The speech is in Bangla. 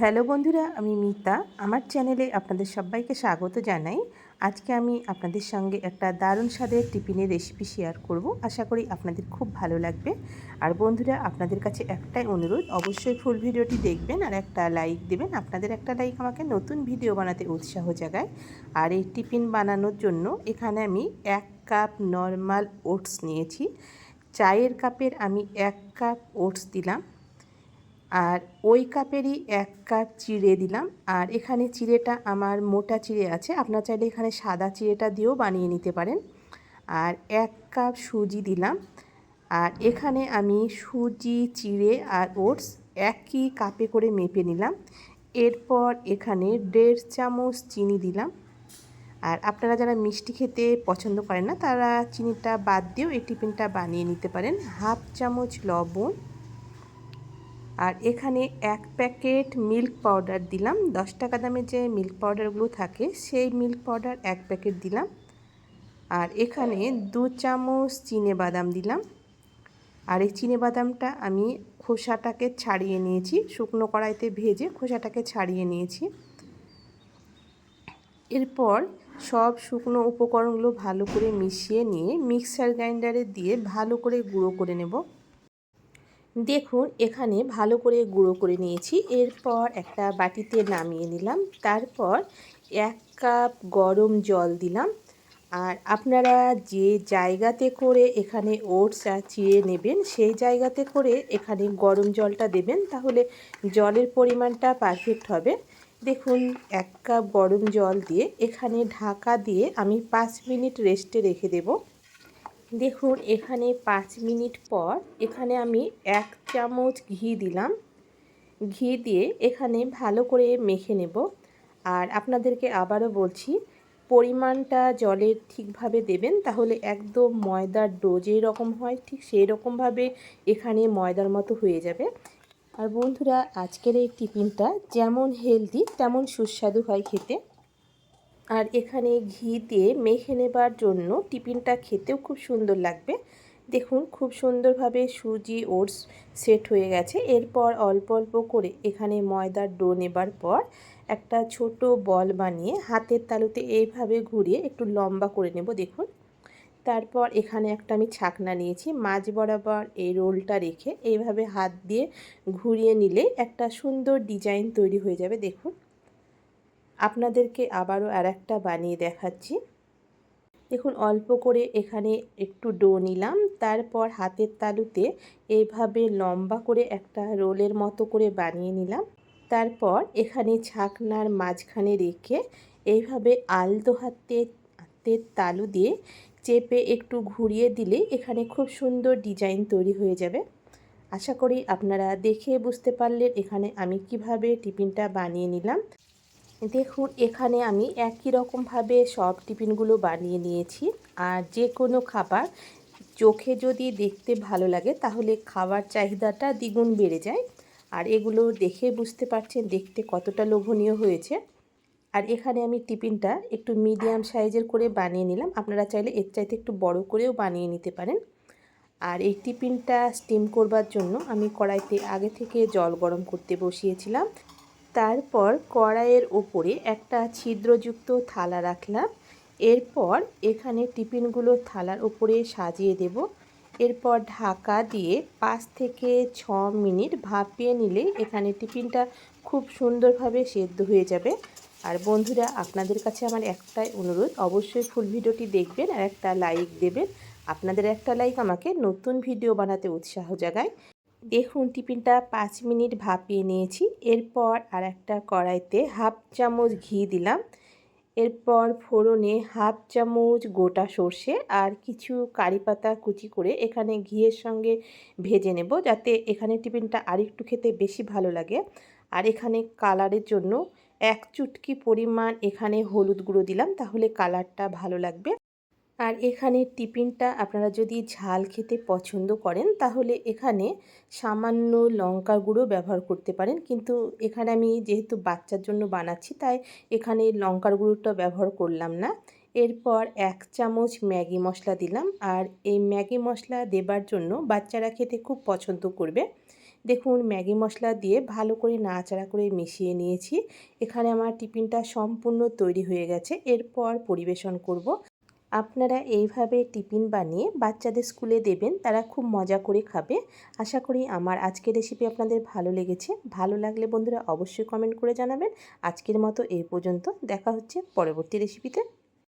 হ্যালো বন্ধুরা, আমি মিতা। আমার চ্যানেলে আপনাদের সবাইকে স্বাগত জানাই। আজকে আমি আপনাদের সঙ্গে একটা দারুণ স্বাদের টিফিনের রেসিপি শেয়ার করব। আশা করি আপনাদের খুব ভালো লাগবে। আর বন্ধুরা, আপনাদের কাছে একটাই অনুরোধ, অবশ্যই ফুল ভিডিওটি দেখবেন আর একটা লাইক দেবেন। আপনাদের একটা লাইক আমাকে নতুন ভিডিও বানাতে উৎসাহ জাগায়। আর এই টিফিন বানানোর জন্য এখানে আমি এক কাপ নর্মাল ওটস নিয়েছি। চায়ের কাপের আমি এক কাপ ওটস দিলাম। আর ওই কাপেরই এক কাপ চিড়ে দিলাম। আর এখানে চিড়েটা আমার মোটা চিড়ে আছে। আপনার চাইলে এখানে সাদা চিড়েটা দিয়েও বানিয়ে নিতে পারেন। আর এক কাপ সুজি দিলাম। আর এখানে আমি সুজি, চিড়ে আর ওটস একই কাপে করে মেপে নিলাম। এরপর এখানে দেড় চামচ চিনি দিলাম। আর আপনারা যারা মিষ্টি খেতে পছন্দ করেন না, তারা চিনিটা বাদ দিয়েও এই টিফিনটা বানিয়ে নিতে পারেন। হাফ চামচ লবণ আর এখানে এক প্যাকেট মিল্ক পাউডার দিলাম। দশ টাকা দামের যে মিল্ক পাউডারগুলো থাকে, সেই মিল্ক পাউডার এক প্যাকেট দিলাম। আর এখানে দু চামচ চিনে বাদাম দিলাম। আর এই চিনে বাদামটা আমি খোসাটাকে ছাড়িয়ে নিয়েছি, শুকনো কড়াইতে ভেজে খোসাটাকে ছাড়িয়ে নিয়েছি। এরপর সব শুকনো উপকরণগুলো ভালো করে মিশিয়ে নিয়ে মিক্সার গ্রাইন্ডারে দিয়ে ভালো করে গুঁড়ো করে নেব। দেখুন, এখানে ভালো করে গুঁড়ো করে নিয়েছি। এরপর একটা বাটিতে নামিয়ে নিলাম। তারপর এক কাপ গরম জল দিলাম। আর আপনারা যে জায়গাতে করে এখানে ওটস চিড়ে নেবেন, সেই জায়গাতে করে এখানে গরম জলটা দেবেন, তাহলে জলের পরিমাণটা পারফেক্ট হবে। দেখুন, এক কাপ গরম জল দিয়ে এখানে ঢাকা দিয়ে আমি পাঁচ মিনিট রেস্টে রেখে দেবো। দেখুন, এখানে পাঁচ মিনিট পর এখানে আমি এক চামচ ঘি দিলাম। ঘি দিয়ে এখানে ভালো করে মেখে নেব। আর আপনাদেরকে আবারও বলছি, পরিমাণটা জলের ঠিকভাবে দেবেন, তাহলে একদম ময়দার ডো যেই রকম হয়, ঠিক সেই রকমভাবে এখানে ময়দার মতো হয়ে যাবে। আর বন্ধুরা, আজকের এই টিফিনটা যেমন হেলদি, তেমন সুস্বাদু হয় খেতে। আর এখানে ঘি দিয়ে মেখে নেবার জন্য টিফিনটা খেতেও খুব সুন্দর লাগবে। দেখুন, খুব সুন্দরভাবে সুজি, ওটস সেট হয়ে গেছে। এরপর অল্প অল্প করে এখানে ময়দার ডো নেবার পর একটা ছোট বল বানিয়ে হাতের তালুতে এইভাবে ঘুরিয়ে একটু লম্বা করে নেব, দেখুন। তারপর এখানে একটা আমি ছাকনা নিয়েছি, মাঝ বরাবর এই রোলটা রেখে এইভাবে হাত দিয়ে ঘুরিয়ে নিলে একটা সুন্দর ডিজাইন তৈরি হয়ে যাবে, দেখুন। আপনাদেরকে আবারও আর একটা বানিয়ে দেখাচ্ছি। দেখুন, অল্প করে এখানে একটু ডো নিলাম। তারপর হাতের তালুতে এইভাবে লম্বা করে একটা রোলের মতো করে বানিয়ে নিলাম। তারপর এখানে ছাকনার মাঝখানে রেখে এইভাবে আলতো হাতে, হাতের তালু দিয়ে চেপে একটু ঘুরিয়ে দিলে এখানে খুব সুন্দর ডিজাইন তৈরি হয়ে যাবে। আশা করি আপনারা দেখে বুঝতে পারলেন এখানে আমি কীভাবে টিফিনটা বানিয়ে নিলাম। দেখুন, এখানে আমি একই রকমভাবে সব টিফিনগুলো বানিয়ে নিয়েছি। আর যে কোনো খাবার চোখে যদি দেখতে ভালো লাগে, তাহলে খাবার চাহিদাটা দ্বিগুণ বেড়ে যায়। আর এগুলো দেখে বুঝতে পারছেন দেখতে কতটা লোভনীয় হয়েছে। আর এখানে আমি টিফিনটা একটু মিডিয়াম সাইজের করে বানিয়ে নিলাম। আপনারা চাইলে এর চাইতে একটু বড় করেও বানিয়ে নিতে পারেন। আর এই টিফিনটা স্টিম করবার জন্য আমি কড়াইতে আগে থেকে জল গরম করতে বসিয়েছিলাম। তারপর কড়াইয়ের ওপরে একটা ছিদ্রযুক্ত থালা রাখলাম। এরপর এখানে টিফিনগুলো থালার ওপরে সাজিয়ে দেব। এরপর ঢাকা দিয়ে পাঁচ থেকে ছ মিনিট ভাপিয়ে নিলে এখানে টিফিনটা খুব সুন্দরভাবে সেদ্ধ হয়ে যাবে। আর বন্ধুরা, আপনাদের কাছে আমার একটাই অনুরোধ, অবশ্যই ফুল ভিডিওটি দেখবেন আর একটা লাইক দেবেন। আপনাদের একটা লাইক আমাকে নতুন ভিডিও বানাতে উৎসাহ জাগায়। দেখুন, টিফিনটা পাঁচ মিনিট ভাপিয়ে নিয়েছি। এরপর আর একটা কড়াইতে হাফ চামচ ঘি দিলাম। এরপর ফোড়নে হাফ চামচ গোটা সর্ষে আর কিছু কারি পাতা কুচি করে এখানে ঘিয়ের সঙ্গে ভেজে নেব যাতে এখানে টিফিনটা আরেকটু খেতে বেশি ভালো লাগে। আর এখানে কালারের জন্য এক চুটকি পরিমাণ এখানে হলুদ গুঁড়ো দিলাম, তাহলে কালারটা ভালো লাগবে। আর এখানে টিফিনটা আপনারা যদি ঝাল খেতে পছন্দ করেন, তাহলে এখানে সামান্য লঙ্কা গুঁড়ো ব্যবহার করতে পারেন। কিন্তু এখানে আমি যেহেতু বাচ্চার জন্য বানাচ্ছি, তাই এখানে লঙ্কার গুঁড়োটা ব্যবহার করলাম না। এরপর এক চামচ ম্যাগি মশলা দিলাম। আর এই ম্যাগি মশলা দেবার জন্য বাচ্চারা খেতে খুব পছন্দ করবে। দেখুন, ম্যাগি মশলা দিয়ে ভালো করে নাড়াচাড়া করে মিশিয়ে নিয়েছি। এখানে আমার টিফিনটা সম্পূর্ণ তৈরি হয়ে গেছে। এরপর পরিবেশন করব। আপনারা এইভাবে টিফিন বানিয়ে বাচ্চাদের স্কুলে দেবেন, তারা খুব মজা করে খাবে। আশা করি আমার আজকের রেসিপি আপনাদের ভালো লেগেছে। ভালো লাগলে বন্ধুরা অবশ্যই কমেন্ট করে জানাবেন। আজকের মতো এই পর্যন্ত। দেখা হচ্ছে পরবর্তী রেসিপিতে